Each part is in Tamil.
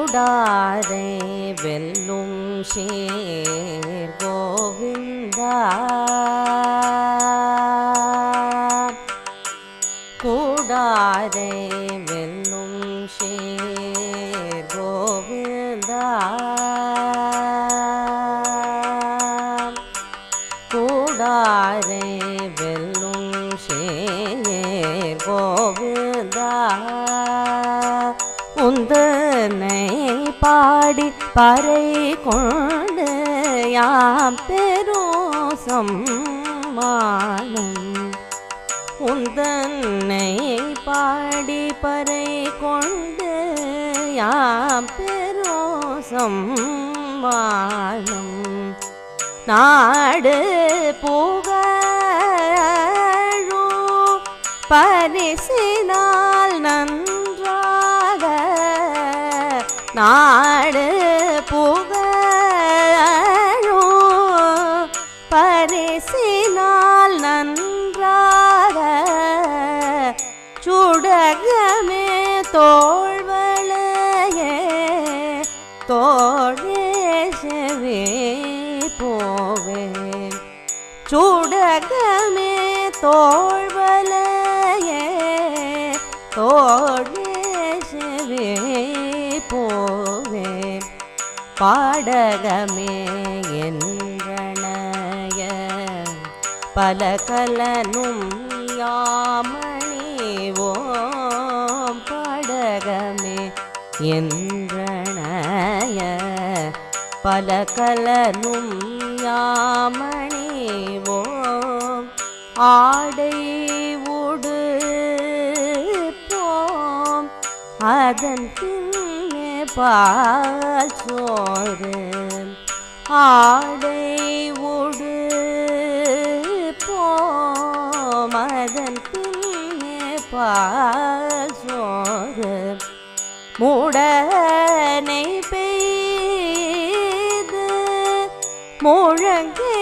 കൂടാരെ വെല്ലും ശേർ ഗോവിന്ദ. കൂടാരെ വെല്ലും ശേർ ഗോവിന്ദ. കൂടാരെ உந்தனை பாடி பறை கொண்டு யாம் பெரும் சம்மானம் உந்தன்னை பாடி பறை கொண்டு யாம் பெரும் சம்மானம் நாடு புகழும் பரிசினால் நன்றாக நாடு புகழோ பரிசினால் நன்றாக சுடகமே தோழ்வளையே தோழேசவே போவேன். சுடகமே தோழ்வலையே தோழேசவே பாடகமே என்றனைய பல கலனும் யாமணி ஓம் பாடகமே என்றனைய பல கலனும் யாமணி ஓம் ஆடை உடு போம். அதன் பால் சோறு ஆடை உடு போமதன் பின்னே பால் சோறு முடனை பெய்து முழங்கை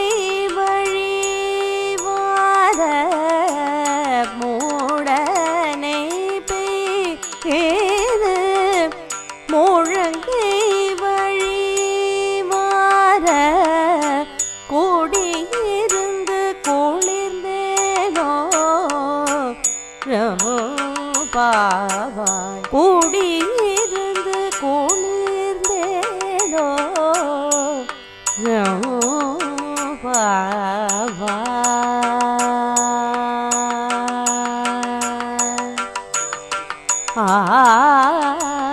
啊。